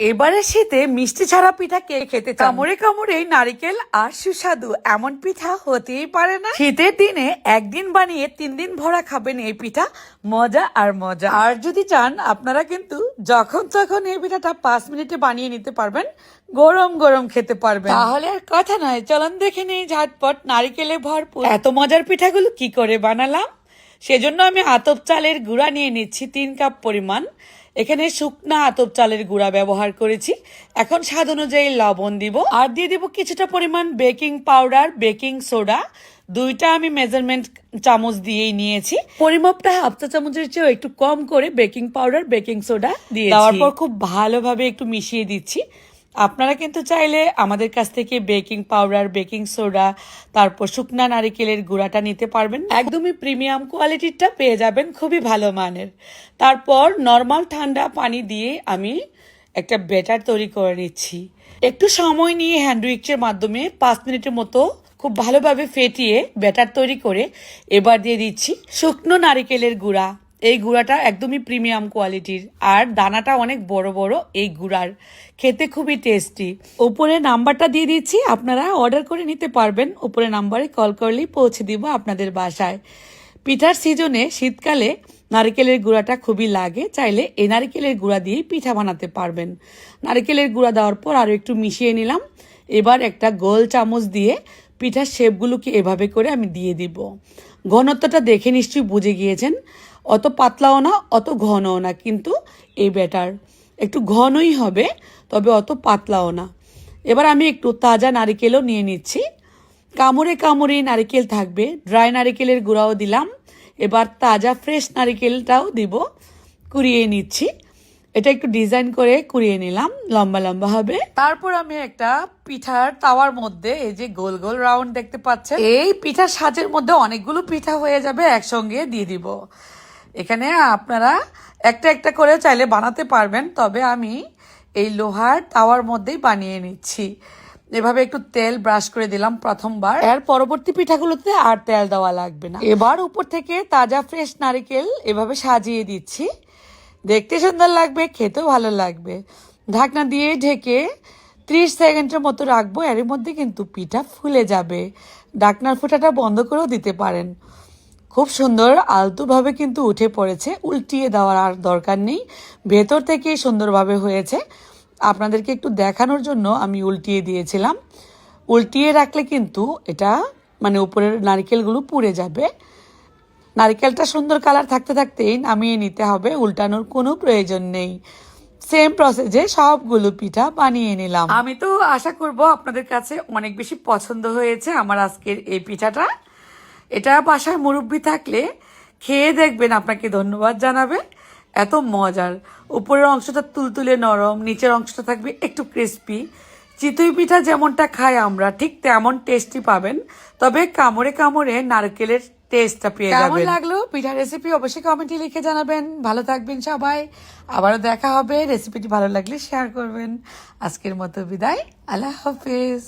এবারে শীতে মিষ্টি ছাড়া পিঠা কে খেতে? কামড়ে কামড়ে নারিকেল আর সুস্বাদু এমন পিঠা হতেই পারে না। শীতের দিনে একদিন বানিয়ে তিন দিন ভরা খাবেন এই পিঠা। মজা আর মজা। আর যদি চান আপনারা কিন্তু যখন তখন এই পিঠাটা পাঁচ মিনিটে বানিয়ে নিতে পারবেন গরম গরম খেতে পারবেন। তাহলে আর কথা নয় চলন দেখে নেই ঝাটপট নারিকেলে ভরপুর। এত মজার পিঠাগুলো কি করে বানালাম? সেজন্য আমি আতপ চালের গুঁড়া নিয়ে নিচ্ছি তিন কাপ পরিমাণ। এখানে শুকনা আতপ চালের গুঁড়া ব্যবহার করেছি। এখন স্বাদ অনুযায়ী লবণ দিব। আর দিয়ে দিব কিছুটা পরিমাণ বেকিং পাউডার, বেকিং সোডা। দুইটা আমি মেজারমেন্ট চামচ দিয়েই নিয়েছি। পরিমাপটা হাফ চা চামচের চেয়েও একটু কম করে বেকিং পাউডার, বেকিং সোডা দিয়ে দেওয়ার পর খুব ভালোভাবে একটু মিশিয়ে দিচ্ছি। আপনারা কিন্তু চাইলে আমাদের কাছ থেকে বেকিং পাউডার, বেকিং সোডা, তারপর শুকনা নারিকেলের গুঁড়াটা নিতে পারবেন। একদমই প্রিমিয়াম কোয়ালিটিরটা পেয়ে যাবেন, খুবই ভালো মানের। তারপর নর্মাল ঠান্ডা পানি দিয়ে আমি একটা ব্যাটার তৈরি করে নিচ্ছি। একটু সময় নিয়ে হ্যান্ড উইক্সের মাধ্যমে পাঁচ মিনিটের মতো খুব ভালোভাবে ফেটিয়ে ব্যাটার তৈরি করে এবার দিয়ে দিচ্ছি শুকনো নারিকেলের গুঁড়া। এই গুঁড়াটা একদমই প্রিমিয়াম কোয়ালিটির আর দানাটা অনেক বড় বড় এই গুঁড়ার। খেতে খুবই টেস্টি উপরে নাম্বারটা দিয়ে দিচ্ছি, আপনারা অর্ডার করে নিতে পারবেন। উপরে নাম্বারে কল করলেই পৌঁছে দিব আপনাদের বাসায়। পিঠার সিজনে শীতকালে নারকেলের গুঁড়াটা খুবই লাগে, চাইলে এই নারকেলের গুঁড়া দিয়েই পিঠা বানাতে পারবেন। নারকেলের গুঁড়া দেওয়ার পর আরও একটু মিশিয়ে নিলাম। এবার একটা গোল চামচ দিয়ে পিঠার শেপগুলোকে এভাবে করে আমি দিয়ে দিব। ঘনত্বটা দেখে নিশ্চয়ই বুঝে গিয়েছেন। অত পাতলাও না, অত ঘনও না, কিন্তু এই ব্যাটার। একটু ঘনই হবে, তবে অত পাতলাও না। এবার আমি একটু তাজা নারিকেলও নিয়ে নিচ্ছি। কামড়ে কামড়ে নারিকেল থাকবে। ড্রাই নারিকেলের গুঁড়াও দিলাম। এবার তাজা ফ্রেশ নারিকেলটাও দিব। কুড়িয়ে নিচ্ছি। এটা একটু ডিজাইন করে কুড়িয়ে নিলাম। লম্বা লম্বা হবে। তারপর আমি একটা পিঠার তাওয়ার মধ্যে, এই যে গোল গোল রাউন্ড দেখতে পাচ্ছেন, এই পিঠার সাজের মধ্যে অনেকগুলো পিঠা হয়ে যাবে। একসঙ্গে দিয়ে দিব। এখানে আপনারা একটা একটা করে চাইলে বানাতে পারবেন তবে আমি এই লোহার তাওয়ার মধ্যেই বানিয়ে নিচ্ছি। এভাবে একটু তেল ব্রাশ করে দিলাম প্রথমবার। এর পরবর্তী পিঠাগুলোতে আর তেল দেওয়া লাগবে না। এবার উপর থেকে তাজা ফ্রেশ নারিকেল এভাবে সাজিয়ে দিচ্ছি। দেখতে সুন্দর লাগবে খেতেও ভালো লাগবে। ঢাকনা দিয়ে ঢেকে ত্রিশ সেকেন্ডের মতো রাখব এর মধ্যে কিন্তু পিঠা ফুলে যাবে। ঢাকনার ফুটাটা বন্ধ করেও দিতে পারেন। খুব সুন্দর, আলতুভাবে কিন্তু উঠে পড়েছে, উল্টিয়ে দেওয়ার আর দরকার নেই, ভেতর থেকে সুন্দরভাবে হয়েছে। আপনাদেরকে একটু দেখানোর জন্য আমি উল্টিয়ে দিয়েছিলাম। উল্টিয়ে রাখলে কিন্তু এটা মানে উপরের নারকেলগুলো পুড়ে যাবে। নারকেলটা সুন্দর কালার থাকতে থাকতেই নামিয়ে নিতে হবে, উল্টানোর কোনো প্রয়োজন নেই। সেম প্রসেসে সবগুলো পিঠা বানিয়ে নিলাম। আমি তো আশা করব আপনাদের কাছে অনেক বেশি পছন্দ হয়েছে আমার আজকের এই পিঠাটা। এটা বাসায় মুরব্বি থাকলে খেয়ে দেখবেন আপনাকে ধন্যবাদ জানাবে। এত মজার। উপরের অংশটা তুলতুলে নরম নিচের অংশটা থাকবে একটু ক্রিস্পি চিতই পিঠা যেমনটা খাই আমরা ঠিক তেমন টেস্টি পাবেন। তবে কামড়ে কামড়ে নারকেলের টেস্টটা পেয়ে যাবেন। কেমন লাগল পিঠা রেসিপি অবশ্যই কমেন্টে লিখে জানাবেন। ভালো থাকবেন সবাই। আবারও দেখা হবে। রেসিপিটি ভালো লাগলে শেয়ার করবেন। আজকের মতো বিদায়। আল্লাহ হাফিজ।